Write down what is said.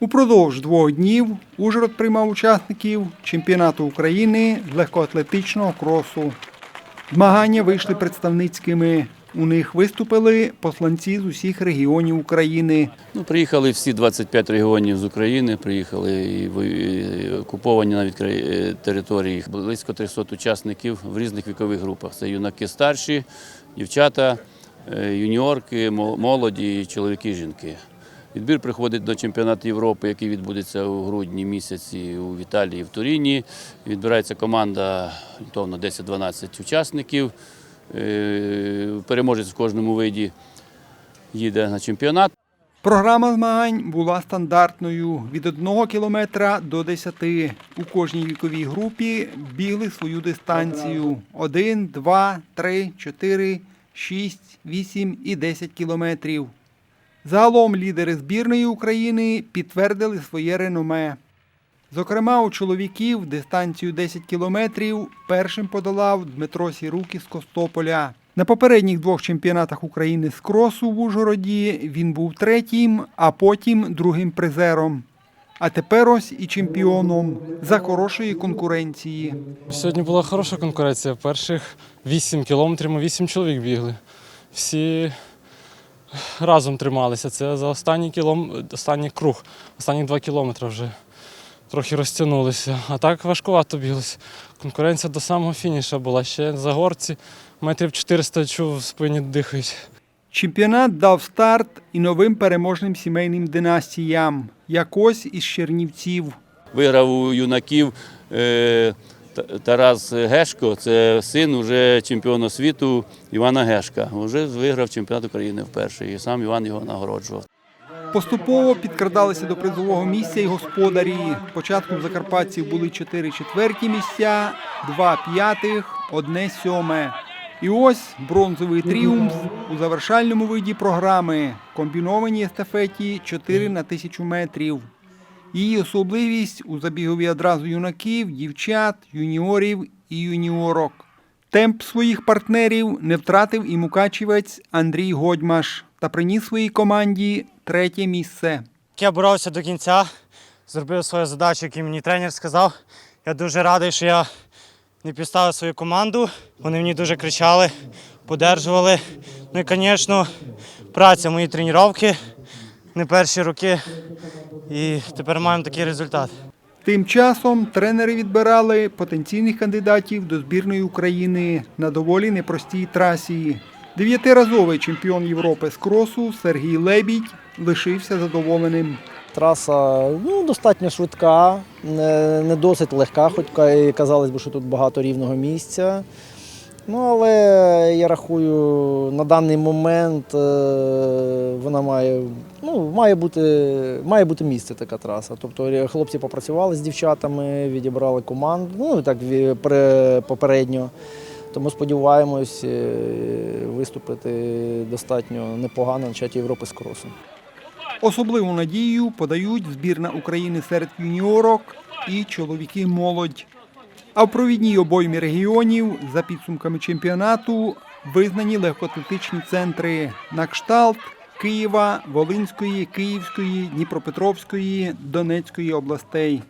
Упродовж двох днів Ужгород приймав учасників чемпіонату України з легкоатлетичного кросу. Змагання вийшли представницькими. У них виступили посланці з усіх регіонів України. Ну, приїхали всі 25 регіонів з України, приїхали і окуповані навіть е, території. Близько 300 учасників в різних вікових групах. Це юнаки старші, дівчата, е, юніорки, молоді, чоловіки жінки. Відбір приходить до чемпіонату Європи, який відбудеться у грудні місяці у Італії, в Туріні. Відбирається команда орієнтовно 10-12 учасників. Е, Переможець в кожному виді їде на чемпіонат. Програма змагань була стандартною від 1 кілометра до 10. У кожній віковій групі бігли свою дистанцію 1, 2, 3, 4, 6, 8 і 10 кілометрів. Загалом лідери збірної України підтвердили своє реноме. Зокрема, у чоловіків дистанцію 10 кілометрів першим подолав Дмитро Сірук із Костополя. На попередніх двох чемпіонатах України з кросу в Ужгороді він був третім, а потім другим призером. А тепер ось і чемпіоном за хорошої конкуренції. Сьогодні була хороша конкуренція. Перших 8 кілометрів ми 8 чоловік бігли. Всі разом трималися. Це за останній кілом... останній круг, останні 2 кілометри вже трохи розтягнулися. А так важкувато біглося. Конкуренція до самого фініша була. Ще за горці метрів 400 чув в спині дихають. Чемпіонат дав старт і новим переможним сімейним династіям, як ось із Чернівців. Виграв у юнаків е, Тарас Гешко, це син уже чемпіона світу Івана Гешка. Уже виграв чемпіонат України вперше, і сам Іван його нагороджував. Поступово підкрадалися до призового місця і господарі. Початком закарпатців були чотири четверті місця, два п'ятих, одне сьоме. І ось бронзовий тріумф у завершальному виді програми комбінованій естафеті 4 на тисячу метрів. Її особливість у забігові одразу юнаків, дівчат, юніорів і юніорок. Темп своїх партнерів не втратив і мукачівець Андрій Годьмаш та приніс своїй команді третє місце. Я боровся до кінця, зробив свою задачу, яку мені тренер сказав. Я дуже радий, що я не підставив свою команду. Вони мені дуже кричали, подержували. Ну і, звісно, праця мої тренування не перші роки. І тепер маємо такий результат. Тим часом тренери відбирали потенційних кандидатів до збірної України на доволі непростій трасі. Дев'ятиразовий чемпіон Європи з кросу Сергій Лебідь лишився задоволеним. Траса ну, достатньо швидка, не, не досить легка, хоч і казалось би, що тут багато рівного місця. Ну, але я рахую, на даний момент е, вона має, ну, має, бути, має бути місце така траса. Тобто хлопці попрацювали з дівчатами, відібрали команду, ну так попередньо. Тому сподіваємось е, виступити достатньо непогано на чаті Європи з кросу. Особливу надію подають збірна України серед юніорок і чоловіки молодь. А в провідній обоймі регіонів за підсумками чемпіонату визнані легкоатлетичні центри на кшталт Києва, Волинської, Київської, Дніпропетровської, Донецької областей.